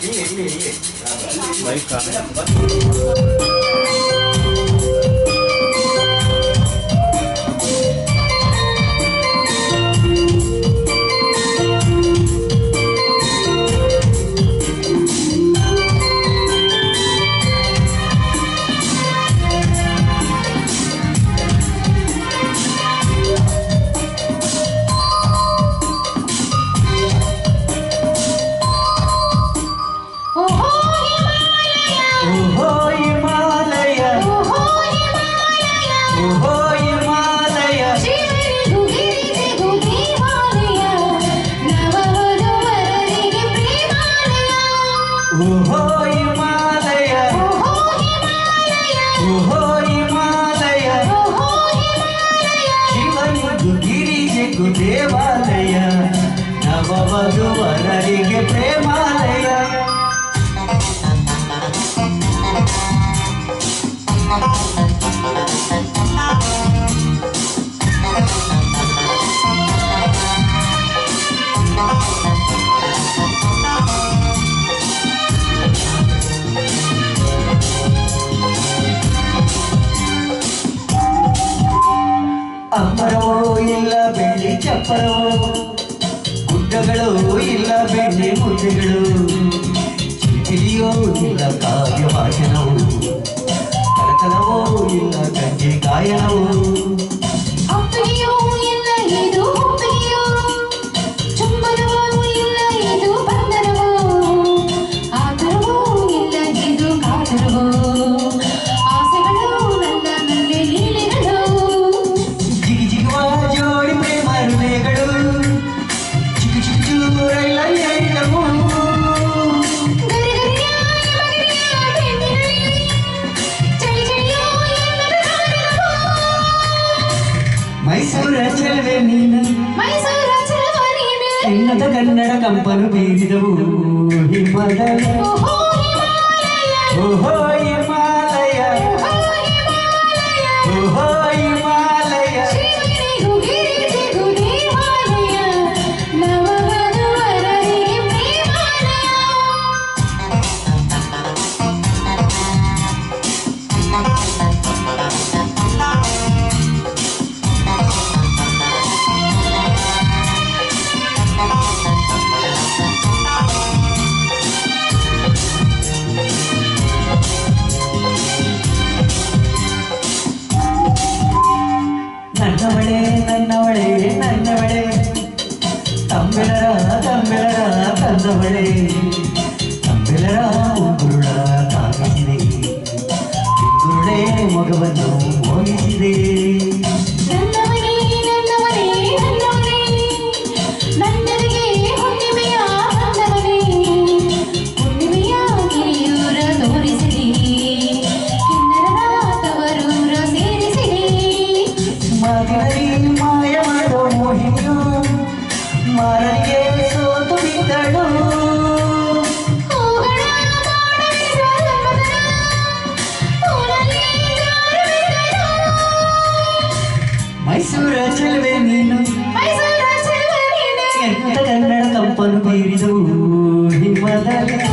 给你你你给你 ದೇವಾಲಯ ನವವಧುವರರಿಗೆ ಪ್ರೇಮಾಲಯ ಅಂಬರವೋ ಇಲ್ಲ ಬೆಳ್ಳಿ ಚಪ್ಪರವೋ? ಗುಡ್ಡಗಳು ಇಲ್ಲ ಬೆಳ್ಳಿ ಮುದ್ದೆಗಳು ಚಿಟಿಲಿಯೋ ಇಲ್ಲ ಕಾವ್ಯ ಭಾಷಣವು ಕರತನವೋ ಇಲ್ಲ ಗಂಗೆ ಗಾಯನವು? ಮೈಸೂರ ಚೆಲುವೆ ನೀನು. ಮೈಸೂರ ಚೆಲುವ ನೀನು. ಹೆಣ್ಣದ ಕನ್ನಡ ಕಂಪನು ಬೀರಿದವು ಹಿಮದ ಓಹೋ காதலே தம்பிலரா உங்களுடா தாங்கினே. உங்களுடைய முகவனோ ஓய்கிறே மதுரை மாயமதோ மோகினோ पन्थी रिजौ हिमालय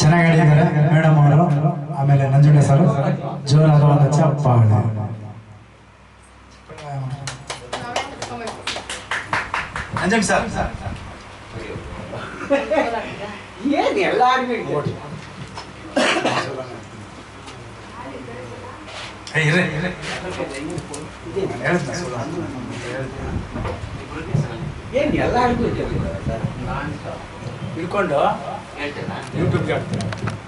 ಚೆನ್ನಾಗಿ ಹೇಳಿದ್ದಾರೆ ಮೇಡಮ್ ಅವರು ಆಮೇಲೆ ನಂಜುಂಡೆ ಸರ್ ಜೋರಾದ ಒಂದು ಚಪ್ಪಾಳೆ ನಂಜುಂಡೆ ಸರ್ ಏನ್ ಎಲ್ಲ ಆಡ್ಬೇಕು ಏ, ಇರ್ರಿ, ಇರ್ರಿ. ಏನು ಎಲ್ಲ ಹಿಡ್ಕೊಂಡು ಇಟ್ಕೊಂಡು ಯೂಟ್ಯೂಬ್ಗೆ ಹಾಕ್ತೀನಿ.